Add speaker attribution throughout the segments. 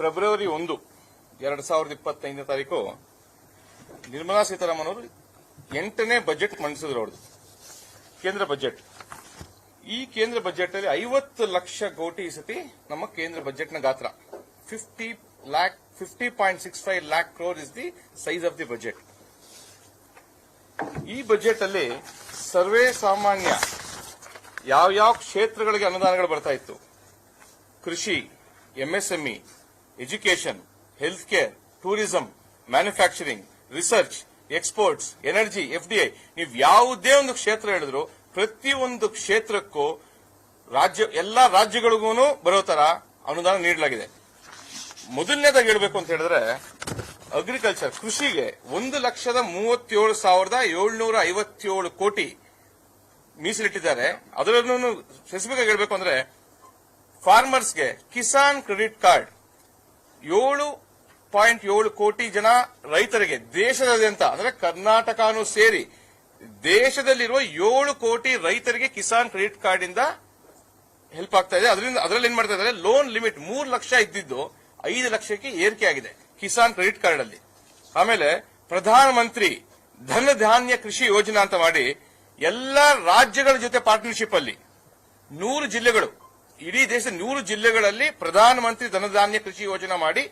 Speaker 1: February ಒಂದು, ಎರಡ್ ಸಾವಿರದ ಇಪ್ಪತ್ತೈದನೇ ತಾರೀಕು, ನಿರ್ಮಲಾ ಸೀತಾರಾಮನ್ ಅವರು ಎಂಟನೇ ಬಜೆಟ್ ಮಂಡಿಸಿದ್ರು ಅವ್ರದ್ದು ಕೇಂದ್ರ ಬಜೆಟ್. ಈ ಕೇಂದ್ರ ಬಜೆಟ್ ಅಲ್ಲಿ ಐವತ್ತು ಲಕ್ಷ ಕೋಟಿ ಸತಿ ನಮ್ಮ ಕೇಂದ್ರ ಬಜೆಟ್ನ ಗಾತ್ರ. Fifty lakh, fifty point six five lakh crore is the size of the budget. ಈ ಬಜೆಟ್ ಅಲ್ಲಿ ಸರ್ವೇ ಸಾಮಾನ್ಯ ಯಾವ ಯಾವ ಕ್ಷೇತ್ರಗಳಿಗೆ ಅನುದಾನಗಳು ಬರ್ತಾ ಇತ್ತು? ಕೃಷಿ MSME education health care tourism manufacturing research exports energy FDI ನೀವು ಯಾವುದೇ ಒಂದು ಕ್ಷೇತ್ರ ಹೇಳಿದ್ರು ಪ್ರತಿಯೊಂದು ಕ್ಷೇತ್ರಕ್ಕೂ ರಾಜ್ಯ, ಎಲ್ಲಾ ರಾಜ್ಯಗಳಿಗೂ ಬರೋ ತರ ಅನುದಾನ ನೀಡಲಾಗಿದೆ. ಮೊದಲನೇದಾಗಿ ಹೇಳಬೇಕು ಅಂತ ಹೇಳಿದ್ರೆ ಅಗ್ರಿಕಲ್ಚರ್ ಕೃಷಿಗೆ ಒಂದು ಲಕ್ಷದ ಮೂವತ್ತೇಳು ಸಾವಿರದ ಏಳ್ನೂರ ಐವತ್ತೇಳು ಕೋಟಿ ಮೀಸಲಿಟ್ಟಿದ್ದಾರೆ. ಅದರಲ್ಲೂ ಸ್ಪೆಸಿಫಿಕ್ ಆಗಿ ಹೇಳಬೇಕು ಅಂದ್ರೆ ಫಾರ್ಮರ್ಸ್ಗೆ ಕಿಸಾನ್ ಕ್ರೆಡಿಟ್ ಕಾರ್ಡ್ ಏಳು ಪಾಯಿಂಟ್ ಏಳು ಕೋಟಿ ಜನ ರೈತರಿಗೆ ದೇಶದಾದ್ಯಂತ, ಅಂದ್ರೆ ಕರ್ನಾಟಕನೂ ಸೇರಿ ದೇಶದಲ್ಲಿರುವ ಏಳು ಕೋಟಿ ರೈತರಿಗೆ ಕಿಸಾನ್ ಕ್ರೆಡಿಟ್ ಕಾರ್ಡ್ ಇಂದ ಹೆಲ್ಪ್ ಆಗ್ತಾ ಇದೆ. ಅದರಿಂದ ಅದರಲ್ಲಿ ಏನ್ ಮಾಡ್ತಾ ಇದ್ದಾರೆ? ಲೋನ್ ಲಿಮಿಟ್ ಮೂರು ಲಕ್ಷ ಇದ್ದಿದ್ದು ಐದು ಲಕ್ಷಕ್ಕೆ ಏರಿಕೆ ಆಗಿದೆ ಕಿಸಾನ್ ಕ್ರೆಡಿಟ್ ಕಾರ್ಡ್ ಅಲ್ಲಿ ಆಮೇಲೆ ಪ್ರಧಾನ ಮಂತ್ರಿ ಧನ ಧಾನ್ಯ ಕೃಷಿ ಯೋಜನಾ ಅಂತ ಮಾಡಿ ಎಲ್ಲಾ ರಾಜ್ಯಗಳ ಜೊತೆ ಪಾರ್ಟ್ನರ್ಶಿಪ್ ಅಲ್ಲಿ ನೂರು ಜಿಲ್ಲೆಗಳು ಇಡೀ ದೇಶದ ನೂರು ಜಿಲ್ಲೆಗಳಲ್ಲಿ ಪ್ರಧಾನಮಂತ್ರಿ ಧನಧಾನ್ಯ ಕೃಷಿ ಯೋಜನೆ ಮಾಡಿ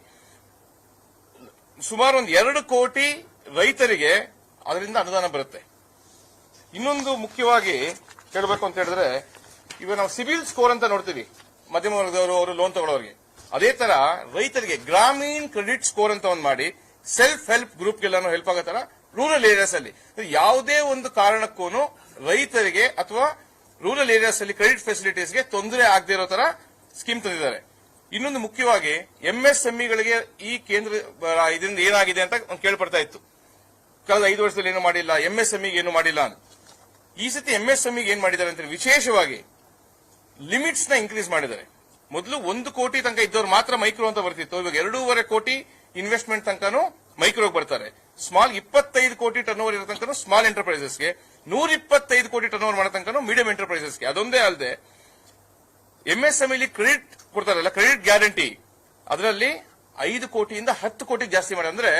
Speaker 1: ಸುಮಾರು ಒಂದು ಎರಡು ಕೋಟಿ ರೈತರಿಗೆ ಅದರಿಂದ ಅನುದಾನ ಬರುತ್ತೆ. ಇನ್ನೊಂದು ಮುಖ್ಯವಾಗಿ ಹೇಳಬೇಕು ಅಂತ ಹೇಳಿದ್ರೆ, ಇವಾಗ ನಾವು ಸಿವಿಲ್ ಸ್ಕೋರ್ ಅಂತ ನೋಡ್ತೀವಿ. ಮಧ್ಯಮ ವರ್ಗದವರು ಅವರು ಲೋನ್ ತಗೊಳ್ಳೋರಿಗೆ. ಅದೇ ತರ ರೈತರಿಗೆ ಗ್ರಾಮೀಣ ಕ್ರೆಡಿಟ್ ಸ್ಕೋರ್ ಅಂತ ಒಂದು ಮಾಡಿ ಸೆಲ್ಫ್ ಹೆಲ್ಪ್ ಗ್ರೂಪ್ಗೆಲ್ಲನೂ ಹೆಲ್ಪ್ ಆಗೋ ತರ ರೂರಲ್ ಏರಿಯಾಸ್ ಅಲ್ಲಿ. ಯಾವುದೇ ಒಂದು ಕಾರಣಕ್ಕೂ ರೈತರಿಗೆ ಅಥವಾ ರೂರಲ್ ಏರಿಯಾಸ್ ಅಲ್ಲಿ ಕ್ರೆಡಿಟ್ ಫೆಸಿಲಿಟೀಸ್ಗೆ ತೊಂದರೆ ಆಗದೆ ಇರೋ ತರ ಸ್ಕೀಮ್ ತಂದಿದ್ದಾರೆ. ಇನ್ನೊಂದು ಮುಖ್ಯವಾಗಿ ಎಂಎಸ್ಎಂಇಗಳಿಗೆ ಈ ಕೇಂದ್ರ ಇದರಿಂದ ಏನಾಗಿದೆ ಅಂತ ಕೇಳ್ಪಡ್ತಾ ಇತ್ತು. ಕಳೆದ ಐದು ವರ್ಷದಲ್ಲಿ ಏನು ಮಾಡಿಲ್ಲ, ಎಂಎಸ್ಎಂಇಗೆ ಏನು ಮಾಡಿಲ್ಲ ಅಂತ. ಈ ಸತಿ ಎಂಎಸ್ಎಂಇಗೆ ಏನ್ ಮಾಡಿದ್ದಾರೆ ಅಂತ ವಿಶೇಷವಾಗಿ ಲಿಮಿಟ್ಸ್ನ ಇನ್ಕ್ರೀಸ್ ಮಾಡಿದ್ದಾರೆ. ಮೊದಲು ಒಂದು ಕೋಟಿ ತನಕ ಇದ್ದವರು ಮಾತ್ರ ಮೈಕ್ರೋ ಅಂತ ಬರ್ತಿತ್ತು. ಇವಾಗ ಎರಡೂವರೆ ಕೋಟಿ ಇನ್ವೆಸ್ಟ್ಮೆಂಟ್ ತನಕನೂ ಮೈಕ್ರೋಗೆ ಬರ್ತಾರೆ. ಸ್ಮಾಲ್ ಇಪ್ಪತ್ತೈದು ಕೋಟಿ ಟರ್ನ್ ಓವರ್ ಇರೋ ಸ್ಮಾಲ್ ಎಂಟರ್ಪ್ರೈಸಸ್ಗೆ ನೂರ ಇಪ್ಪತ್ತೈದು ಕೋಟಿ ಟರ್ನ್ ಓವರ್ ಮಾಡೋ ತನಕ ಎಂಟರ್ಪ್ರೈಸಸ್ಗೆ ಅದೊಂದೇ ಅಲ್ಲದೆ ಎಂಎಸ್ಎಂಇಲಿ ಕ್ರೆಡಿಟ್ ಕೊಡ್ತಾರಲ್ಲ ಕ್ರೆಡಿಟ್ ಗ್ಯಾರಂಟಿ ಅದರಲ್ಲಿ ಐದು ಕೋಟಿಯಿಂದ ಹತ್ತು ಕೋಟಿ ಜಾಸ್ತಿ ಮಾಡಿ, ಅಂದ್ರೆ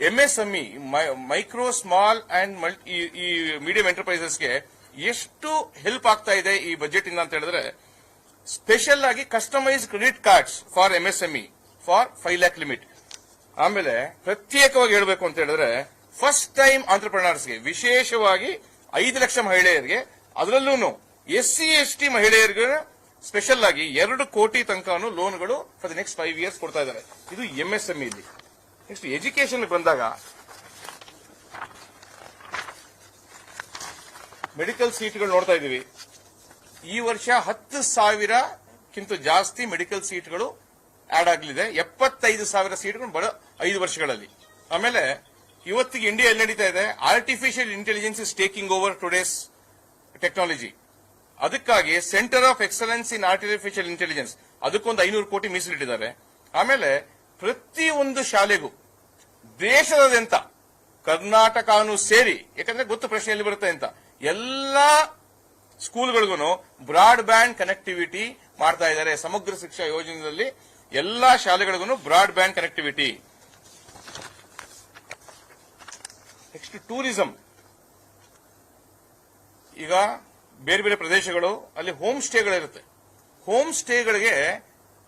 Speaker 1: ಎಂಎಸ್ಎಂಇ ಮೈಕ್ರೋ ಸ್ಮಾಲ್ ಅಂಡ್ ಈ ಮೀಡಿಯಂ ಎಂಟರ್ಪ್ರೈಸಸ್ಗೆ ಎಷ್ಟು ಹೆಲ್ಪ್ ಆಗ್ತಾ ಇದೆ ಈ ಬಜೆಟ್ ಇಂದ ಅಂತ ಹೇಳಿದ್ರೆ ಸ್ಪೆಷಲ್ ಆಗಿ customise credit cards for MSME for five lakh limit ಆಮೇಲೆ ಪ್ರತ್ಯೇಕವಾಗಿ ಹೇಳಬೇಕು ಅಂತ ಹೇಳಿದ್ರೆ ಫಸ್ಟ್ ಟೈಮ್ ಆಂಟರ್ಪ್ರಿನರ್ಸ್ಗೆ ವಿಶೇಷವಾಗಿ ಐದು ಲಕ್ಷ ಮಹಿಳೆಯರಿಗೆ ಅದರಲ್ಲೂ ಎಸ್ ಸಿ ಎಸ್ ಟಿ ಮಹಿಳೆಯರಿಗೆ ಸ್ಪೆಷಲ್ ಆಗಿ ಎರಡು ಕೋಟಿ ತನಕನು ಲೋನ್ಗಳು for the next five years ಕೊಡ್ತಾ ಇದ್ದಾರೆ. ಇದು ಎಂಎಸ್ಎಂಇ ಇಲ್ಲಿ. ನೆಕ್ಸ್ಟ್ ಎಜುಕೇಶನ್ ಬಂದಾಗ ಮೆಡಿಕಲ್ ಸೀಟ್ಗಳು ನೋಡ್ತಾ ಇದೀವಿ ಈ ವರ್ಷ ಹತ್ತು ಸಾವಿರಕ್ಕಿಂತ ಜಾಸ್ತಿ ಮೆಡಿಕಲ್ ಸೀಟ್ಗಳು ಆಡ್ ಆಗಲಿದೆ. ಎಪ್ಪತ್ತೈದು ಸಾವಿರ ಸೀಟ್ಗಳು ಬರೋ ಐದು ವರ್ಷಗಳಲ್ಲಿ. ಆಮೇಲೆ ಇವತ್ತಿಗೆ ಇಂಡಿಯಾ ಎಲ್ಲಿ ನಡೀತಾ ಇದೆ? Artificial intelligence is taking over today's technology ಅದಕ್ಕಾಗಿ centre of excellence in artificial intelligence ಅದಕ್ಕೊಂದು ಐನೂರು ಕೋಟಿ ಮೀಸಲಿಟ್ಟಿದ್ದಾರೆ. ಆಮೇಲೆ ಪ್ರತಿ ಒಂದು ಶಾಲೆಗೂ ದೇಶದಾದ್ಯಂತ ಕರ್ನಾಟಕನು ಸೇರಿ, ಯಾಕಂದ್ರೆ ಗೊತ್ತು ಪ್ರಶ್ನೆ ಎಲ್ಲಿ ಬರುತ್ತೆ ಅಂತ, ಎಲ್ಲಾ ಸ್ಕೂಲ್ಗಳಿಗೂ ಬ್ರಾಡ್ ಬ್ಯಾಂಡ್ ಕನೆಕ್ಟಿವಿಟಿ ಮಾಡ್ತಾ ಇದ್ದಾರೆ. ಸಮಗ್ರ ಶಿಕ್ಷಾ ಯೋಜನೆಯಲ್ಲಿ ಎಲ್ಲಾ ಶಾಲೆಗಳಿಗೂ broadband connectivity next tourism ಈಗ ಬೇರೆ ಬೇರೆ ಪ್ರದೇಶಗಳು, ಅಲ್ಲಿ ಹೋಮ್ ಸ್ಟೇಗಳಿರುತ್ತೆ ಹೋಮ್ ಸ್ಟೇಗಳಿಗೆ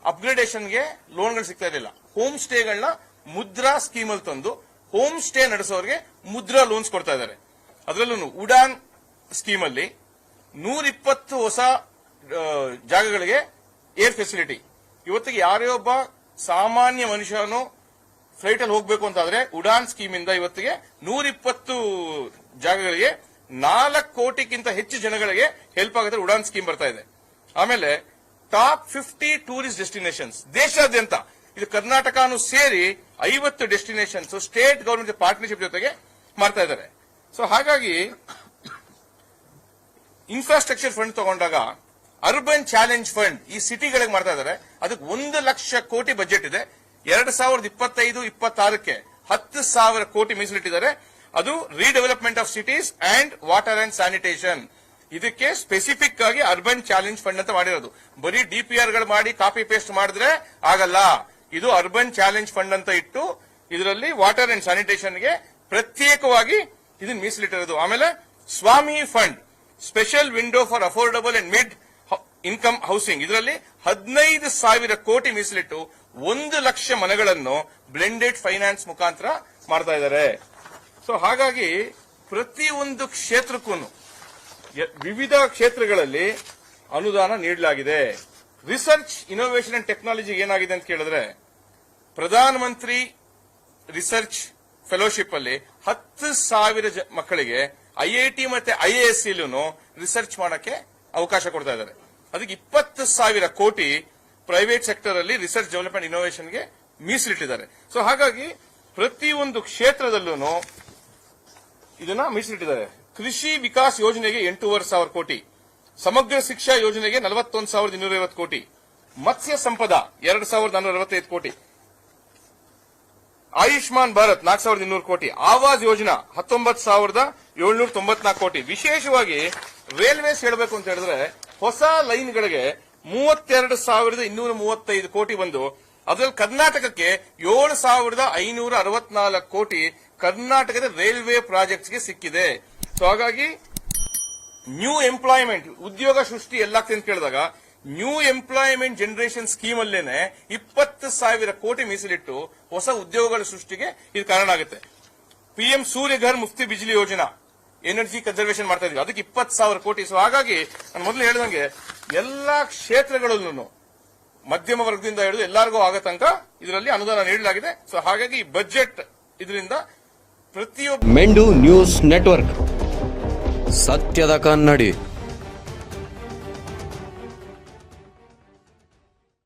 Speaker 1: ಅಪ್ಗ್ರೇಡೇಷನ್ಗೆ ಲೋನ್ಗಳು ಸಿಗ್ತಾ ಇರಲಿಲ್ಲ ಹೋಮ್ ಸ್ಟೇಗಳನ್ನ ಮುದ್ರಾ ಸ್ಕೀಮ್ ಅಲ್ಲಿ ತಂದು ಹೋಮ್ ಸ್ಟೇ ನಡೆಸೋರಿಗೆ ಮುದ್ರಾ ಲೋನ್ಸ್ ಕೊಡ್ತಾ ಇದ್ದಾರೆ. ಅದರಲ್ಲೂ ಉಡಾನ್ ಸ್ಕೀಮ್ ಅಲ್ಲಿ ನೂರ ಇಪ್ಪತ್ತು ಹೊಸ ಜಾಗಗಳಿಗೆ ಏರ್ ಫೆಸಿಲಿಟಿ ಇವತ್ತಿಗೆ ಯಾರೇ ಒಬ್ಬ ಸಾಮಾನ್ಯ ಮನುಷ್ಯನು ಫ್ಲೈಟ್ ಅಲ್ಲಿ ಹೋಗಬೇಕು ಅಂತಾದ್ರೆ ಉಡಾನ್ ಸ್ಕೀಮ್ ಇಂದ ಇವತ್ತಿಗೆ ನೂರಿಪ್ಪತ್ತು ಜಾಗಗಳಿಗೆ ನಾಲ್ಕು ಕೋಟಿಗಿಂತ ಹೆಚ್ಚು ಜನಗಳಿಗೆ ಹೆಲ್ಪ್ ಆಗುತ್ತೆ ಉಡಾನ್ ಸ್ಕೀಮ್ ಬರ್ತಾ ಇದೆ. ಆಮೇಲೆ ಟಾಪ್ ಫಿಫ್ಟಿ ಟೂರಿಸ್ಟ್ ಡೆಸ್ಟಿನೇಷನ್ಸ್ ದೇಶಾದ್ಯಂತ. ಇದು ಕರ್ನಾಟಕನು ಸೇರಿ ಐವತ್ತು ಡೆಸ್ಟಿನೇಷನ್ಸ್ ಸ್ಟೇಟ್ ಗವರ್ಮೆಂಟ್ ಪಾರ್ಟ್ನರ್ಶಿಪ್ ಜೊತೆಗೆ ಮಾಡ್ತಾ ಇದ್ದಾರೆ. ಸೊ ಹಾಗಾಗಿ ಇನ್ಫ್ರಾಸ್ಟ್ರಕ್ಚರ್ ಫಂಡ್ ತಗೊಂಡಾಗ ಅರ್ಬನ್ ಚಾಲೆಂಜ್ ಫಂಡ್ ಈ ಸಿಟಿಗಳಿಗೆ ಮಾಡ್ತಾ ಇದ್ದಾರೆ. ಅದಕ್ಕೆ ಒಂದು ಲಕ್ಷ ಕೋಟಿ ಬಜೆಟ್ ಇದೆ. ಎರಡ್ ಸಾವಿರದ ಇಪ್ಪತ್ತೈದು, ಇಪ್ಪತ್ತಾರಕ್ಕೆ ಹತ್ತು ಸಾವಿರ ಕೋಟಿ ಮೀಸಲಿಟ್ಟಿದ್ದಾರೆ. ಅದು redevelopment of cities and water and sanitation ಇದಕ್ಕೆ ಸ್ಪೆಸಿಫಿಕ್ ಆಗಿ ಅರ್ಬನ್ ಚಾಲೆಂಜ್ ಫಂಡ್ ಅಂತ ಮಾಡಿರೋದು. ಬರೀ ಡಿಪಿಆರ್ಗಳು ಮಾಡಿ ಕಾಪಿ ಪೇಸ್ಟ್ ಮಾಡಿದ್ರೆ ಆಗಲ್ಲ. ಇದು ಅರ್ಬನ್ ಚಾಲೆಂಜ್ ಫಂಡ್ ಅಂತ ಇಟ್ಟು ಇದರಲ್ಲಿ ವಾಟರ್ ಅಂಡ್ ಸ್ಯಾನಿಟೇಷನ್ಗೆ ಪ್ರತ್ಯೇಕವಾಗಿ ಇದನ್ನ ಮೀಸಲಿಟ್ಟಿರೋದು. ಆಮೇಲೆ ಸ್ವಾಮಿ fund special window for affordable and mid income housing ಇದರಲ್ಲಿ ಹದಿನೈದು ಸಾವಿರ ಕೋಟಿ ಮೀಸಲಿಟ್ಟು ಒಂದು ಲಕ್ಷ ಮನೆಗಳನ್ನು ಬ್ಲೆಂಡೆಡ್ ಫೈನಾನ್ಸ್ ಮುಖಾಂತರ ಮಾಡ್ತಾ ಇದ್ದಾರೆ ಸೊ ಹಾಗಾಗಿ ಪ್ರತಿಯೊಂದು ಕ್ಷೇತ್ರಕ್ಕೂ ಯ- ವಿವಿಧ ಕ್ಷೇತ್ರಗಳಲ್ಲಿ ಅನುದಾನ ನೀಡಲಾಗಿದೆ. ರಿಸರ್ಚ್ ಇನೋವೇಷನ್ ಅಂಡ್ ಟೆಕ್ನಾಲಜಿ ಏನಾಗಿದೆ ಅಂತ ಕೇಳಿದ್ರೆ ಪ್ರಧಾನಮಂತ್ರಿ ರಿಸರ್ಚ್ ಫೆಲೋಶಿಪ್ ಅಲ್ಲಿ ಹತ್ತು ಸಾವಿರ ಮಕ್ಕಳಿಗೆ ಐಐಟಿ ಮತ್ತೆ ಐಎಎಸ್ ರಿಸರ್ಚ್ ಮಾಡಕ್ಕೆ ಅವಕಾಶ ಕೊಡ್ತಾ ಇದ್ದಾರೆ. ಅದಕ್ಕೆ ಇಪ್ಪತ್ತು ಸಾವಿರ ಕೋಟಿ ಪ್ರೈವೇಟ್ ಸೆಕ್ಟರ್ ಅಲ್ಲಿ ರಿಸರ್ಚ್ ಡೆವಲಪ್ಮೆಂಟ್ ಇನೋವೇಷನ್ಗೆ ಮೀಸಲಿಟ್ಟಿದ್ದಾರೆ. ಸೊ ಹಾಗಾಗಿ ಪ್ರತಿಯೊಂದು ಕ್ಷೇತ್ರದಲ್ಲೂ ಇದನ್ನ ಮೀಸಲಿಟ್ಟಿದ್ದಾರೆ. ಕೃಷಿ ವಿಕಾಸ್ ಯೋಜನೆಗೆ ಎಂಟೂವರೆ ಸಾವಿರ ಕೋಟಿ. ಸಮಗ್ರ ಶಿಕ್ಷಾ ಯೋಜನೆಗೆ ನಲವತ್ತೊಂದು ಸಾವಿರದ ಇನ್ನೂರ ಐವತ್ತು ಕೋಟಿ. ಮತ್ಸ್ಯ ಸಂಪದ ಎರಡು ಸಾವಿರದ ನಾನ್ನೂರ ಅರವತ್ತೈದು ಕೋಟಿ. ಆಯುಷ್ಮಾನ್ ಭಾರತ್ ನಾಲ್ಕು ಸಾವಿರದ ಇನ್ನೂರು ಕೋಟಿ. ಆವಾಸ್ ಯೋಜನಾ ಹತ್ತೊಂಬತ್ತು ಸಾವಿರದ ಏಳ್ನೂರ ತೊಂಬತ್ನಾಲ್ಕು ಕೋಟಿ. ವಿಶೇಷವಾಗಿ ರೈಲ್ವೇಸ್ ಹೇಳಬೇಕು ಅಂತ ಹೇಳಿದ್ರೆ ಹೊಸ ಲೈನ್ಗಳಿಗೆ ಮೂವತ್ತೆರಡು ಸಾವಿರದ ಇನ್ನೂರ ಮೂವತ್ತೈದು ಕೋಟಿ ಬಂದು ಅದರಲ್ಲಿ ಕರ್ನಾಟಕಕ್ಕೆ ಏಳು ಸಾವಿರದ ಐನೂರ ಅರವತ್ನಾಲ್ಕು ಕೋಟಿ ಕರ್ನಾಟಕದ ರೈಲ್ವೆ ಪ್ರಾಜೆಕ್ಟ್ಸ್ಗೆ ಸಿಕ್ಕಿದೆ. ಸೊ ಹಾಗಾಗಿ ನ್ಯೂ ಎಂಪ್ಲಾಯ್ಮೆಂಟ್ ಉದ್ಯೋಗ ಸೃಷ್ಟಿ ಎಲ್ಲಾಗ್ತದೆ ಅಂತ ಕೇಳಿದಾಗ ನ್ಯೂ ಎಂಪ್ಲಾಯ್ಮೆಂಟ್ ಜನರೇಷನ್ ಸ್ಕೀಮ್ ಅಲ್ಲೇನೆ ಇಪ್ಪತ್ತು ಸಾವಿರ ಕೋಟಿ ಮೀಸಲಿಟ್ಟು ಹೊಸ ಉದ್ಯೋಗಗಳ ಸೃಷ್ಟಿಗೆ ಇದು ಕಾರಣ ಆಗುತ್ತೆ. ಪಿಎಂ ಸೂರ್ಯಘರ್ ಮುಫ್ತಿ ಬಿಜ್ಲಿ ಯೋಜನಾ ಎನರ್ಜಿ ಕನ್ಸರ್ವೇಷನ್ ಮಾಡ್ತಾ ಇದೀವಿ ಅದಕ್ಕೆ ಇಪ್ಪತ್ತು ಸಾವಿರ ಕೋಟಿ. ಸೊ ಹಾಗಾಗಿ ನಾನು ಮೊದಲು ಹೇಳಿದಂಗೆ ಎಲ್ಲಾ ಕ್ಷೇತ್ರಗಳಲ್ಲೂ ಮಧ್ಯಮ ವರ್ಗದಿಂದ ಹಿಡಿದು ಎಲ್ಲರಿಗೂ ಆಗೋ ಇದರಲ್ಲಿ ಅನುದಾನ ನೀಡಲಾಗಿದೆ. ಸೊ ಹಾಗಾಗಿ ಈ ಬಜೆಟ್ ಇದರಿಂದ ಪ್ರತಿಯೊಬ್ಬ
Speaker 2: ಮೆಂಡು ನ್ಯೂಸ್ ನೆಟ್ವರ್ಕ್. ಸತ್ಯದ ಕನ್ನಡಿ.